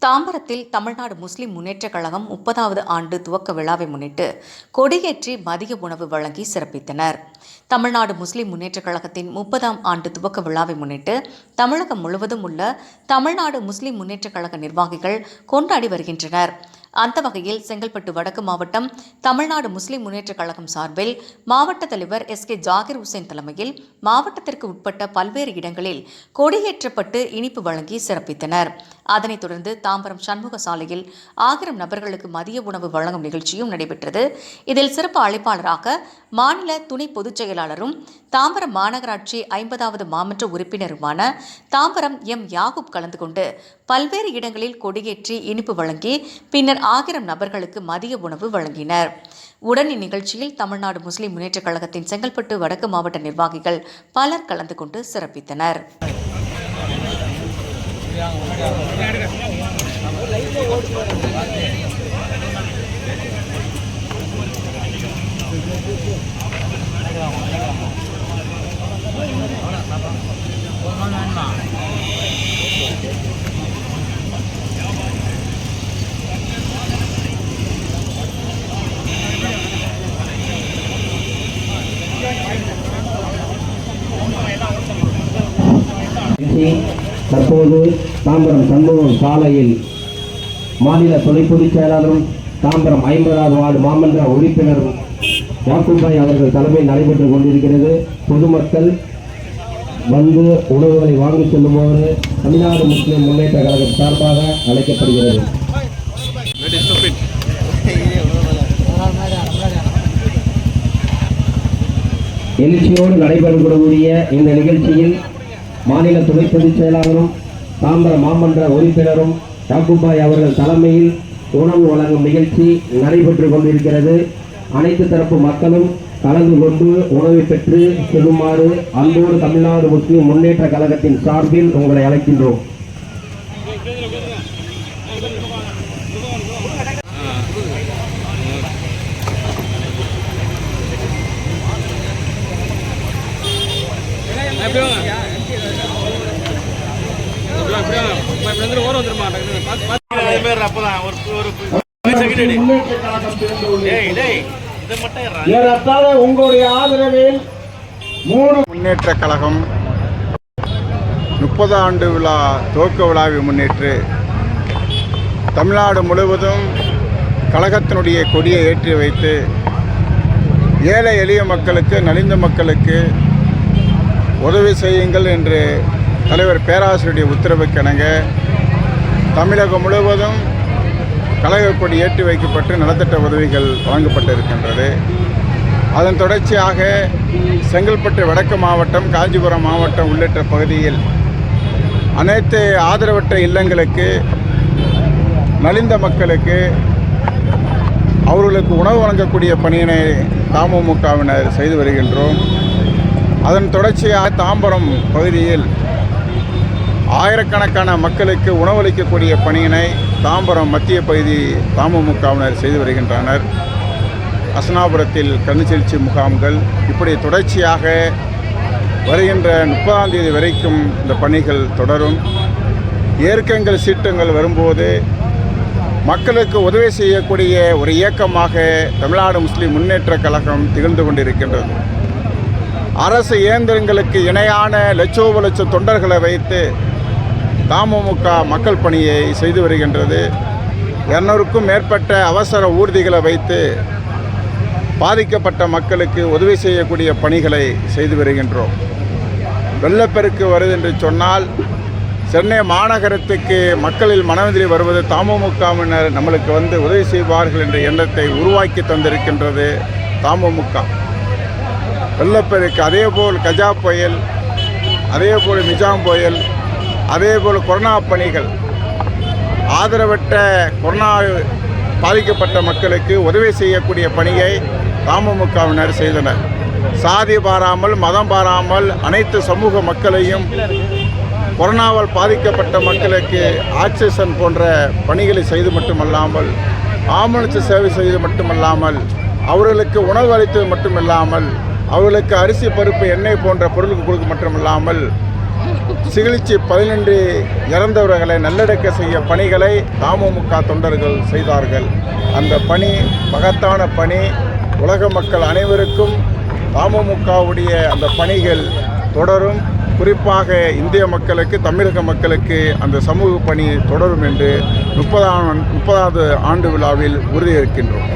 தாம்பரத்தில் தமிழ்நாடு முஸ்லிம் முன்னேற்றக் கழகம் முப்பதாவது ஆண்டு துவக்க விழாவை முன்னிட்டு கொடியேற்றி மதிய உணவு வழங்கி சிறப்பித்தனர். தமிழ்நாடு முஸ்லிம் முன்னேற்றக் கழகத்தின் முப்பதாம் ஆண்டு துவக்க விழாவை முன்னிட்டு தமிழகம் முழுவதும் உள்ள தமிழ்நாடு முஸ்லிம் முன்னேற்றக் கழக நிர்வாகிகள் கொண்டாடி வருகின்றனர். அந்த வகையில் செங்கல்பட்டு வடக்கு மாவட்டம் தமிழ்நாடு முஸ்லிம் முன்னேற்றக் கழகம் சார்பில் மாவட்ட தலைவர் எஸ் கே ஜாகிர் உசேன் தலைமையில் மாவட்டத்திற்கு உட்பட்ட பல்வேறு இடங்களில் கொடியேற்றப்பட்டு இனிப்பு வழங்கி சிறப்பித்தனர். அதனைத் தொடர்ந்து தாம்பரம் சண்முக சாலையில் ஆயிரம் நபர்களுக்கு மதிய உணவு வழங்கும் நிகழ்ச்சியும் நடைபெற்றது. இதில் சிறப்பு அழைப்பாளராக மாநில துணை பொதுச் செயலாளரும் தாம்பரம் மாநகராட்சி ஐம்பதாவது மாமன்ற உறுப்பினருமான தாம்பரம் எம் யாகூப் கலந்து கொண்டு பல்வேறு இடங்களில் கொடியேற்றி இனிப்பு வழங்கி பின்னர் ஆயிரம் நபர்களுக்கு மதிய உணவு வழங்கினர். உடன் இந்நிகழ்ச்சியில் தமிழ்நாடு முஸ்லிம் முன்னேற்றக் கழகத்தின் செங்கல்பட்டு வடக்கு மாவட்ட நிர்வாகிகள் பலர் கலந்து கொண்டு சிறப்பித்தனர். நிகழ்ச்சி தற்போது தாம்பரம் சண்முகம் சாலையில் மாநில தொலைப்பொதுச் செயலாளரும் தாம்பரம் ஐம்பதாவது வார்டு மாமன்ற உறுப்பினரும் யாக்கூபாய் அவர்கள் தலைமையில் நடைபெற்றுக் கொண்டிருக்கிறது. பொதுமக்கள் வந்து உணவுகளை வாங்கி செல்லுமாறு தமிழ்நாடு முஸ்லிம் முன்னேற்ற கழகம் சார்பாக அழைக்கப்படுகிறது. எழுச்சியோடு நடைபெறக்கூடிய இந்த நிகழ்ச்சியில் மாநில துணை பொதுச் செயலாளரும் தாம்பரம் மாமன்ற உறுப்பினரும் யாக்குபாய் அவர்கள் தலைமையில் உணவு வழங்கும் நிகழ்ச்சி நடைபெற்று கொண்டிருக்கிறது. அனைத்து தரப்பு மக்களும் கலந்து கொண்டு உணவை பெற்று செல்லுமாறு அன்போடு தமிழ்நாடு முஸ்லிம் முன்னேற்ற கழகத்தின் சார்பில் உங்களை அழைக்கின்றோம். எப்படி வாங்க இப்படி வாங்க, ஓரம் வந்துருமா. அதே மாதிரி அப்பதான் ஒரு ஒரு. டேய், டேய், இதை மட்டும் உங்களுடைய ஆதரவில் மூணு முன்னேற்ற கழகம் முப்பது ஆண்டு விழா துவக்க விழாவை முன்னிட்டு தமிழ்நாடு முழுவதும் கழகத்தினுடைய கொடியை ஏற்றி வைத்து ஏழை எளிய மக்களுக்கு நலிந்த மக்களுக்கு உதவி செய்யுங்கள் என்று தலைவர் பேராசிரியருடைய உத்தரவுக்கிணங்க தமிழகம் முழுவதும் கழக கொடி ஏற்றி வைக்கப்பட்டு நலத்திட்ட உதவிகள் வழங்கப்பட்டிருக்கின்றது. அதன் தொடர்ச்சியாக செங்கல்பட்டு வடக்கு மாவட்டம் காஞ்சிபுரம் மாவட்டம் உள்ளிட்ட பகுதியில் அனைத்து ஆதரவற்ற இல்லங்களுக்கு நலிந்த மக்களுக்கு அவர்களுக்கு உணவு வழங்கக்கூடிய பணியினை தமுமுகவினர் செய்து வருகின்றோம். அதன் தொடர்ச்சியாக தாம்பரம் பகுதியில் ஆயிரக்கணக்கான மக்களுக்கு உணவளிக்கக்கூடிய பணியினை தாம்பரம் மத்திய பகுதி தாமமுகவினர் செய்து வருகின்றனர். அசனாபுரத்தில் கண்ணுச்செழுச்சி முகாம்கள் இப்படி தொடர்ச்சியாக வருகின்ற முப்பதாம் தேதி வரைக்கும் இந்த பணிகள் தொடரும். ஏற்கங்கள் சீட்டங்கள் வரும்போது மக்களுக்கு உதவி செய்யக்கூடிய ஒரு இயக்கமாக தமிழ்நாடு முஸ்லீம் முன்னேற்றக் கழகம் திகழ்ந்து கொண்டிருக்கின்றது. அரசு இயந்திரங்களுக்கு இணையான லட்சோப லட்ச தொண்டர்களை வைத்து தமுக மக்கள் பணியை செய்து வருகின்றது. இரநூறுக்கும் மேற்பட்ட அவசர ஊர்திகளை வைத்து பாதிக்கப்பட்ட மக்களுக்கு உதவி செய்யக்கூடிய பணிகளை செய்து வருகின்றோம். வெள்ளப்பெருக்கு வருது என்று சொன்னால் சென்னை மாநகரத்துக்கு மக்களில் மனதில் வருவது தமுமுகவினர் நம்மளுக்கு வந்து உதவி செய்வார்கள் என்ற எண்ணத்தை உருவாக்கி தந்திருக்கின்றது தமுமுக. வெள்ளப்பெருக்கு அதேபோல் கஜா புயல் அதேபோல் நிஜாம் புயல் அதேபோல் கொரோனா பணிகள். ஆதரவற்ற கொரோனா பாதிக்கப்பட்ட மக்களுக்கு உதவி செய்யக்கூடிய பணியை அமமுகவினர் செய்தனர். சாதி பாராமல் மதம் பாராமல் அனைத்து சமூக மக்களையும் கொரோனாவால் பாதிக்கப்பட்ட மக்களுக்கு ஆக்சிஜன் போன்ற பணிகளை செய்து மட்டுமல்லாமல் ஆம்புலன்ஸ் சேவை செய்து மட்டுமல்லாமல் அவர்களுக்கு உணவு அளித்தது மட்டுமில்லாமல் அவர்களுக்கு அரிசி பருப்பு எண்ணெய் போன்ற பொருளுக்கு கொடுக்க மட்டுமில்லாமல் சிகிச்சை பதினின்றி இறந்தவர்களை நல்லடக்க செய்ய பணிகளை அமமுக தொண்டர்கள் செய்தார்கள். அந்த பணி மகத்தான பணி. உலக மக்கள் அனைவருக்கும் அமமுகவுடைய அந்த பணிகள் தொடரும். குறிப்பாக இந்திய மக்களுக்கு தமிழக மக்களுக்கு அந்த சமூக பணி தொடரும் என்று முப்பதாம் முப்பதாவது ஆண்டு விழாவில் உறுதியேற்கின்றோம்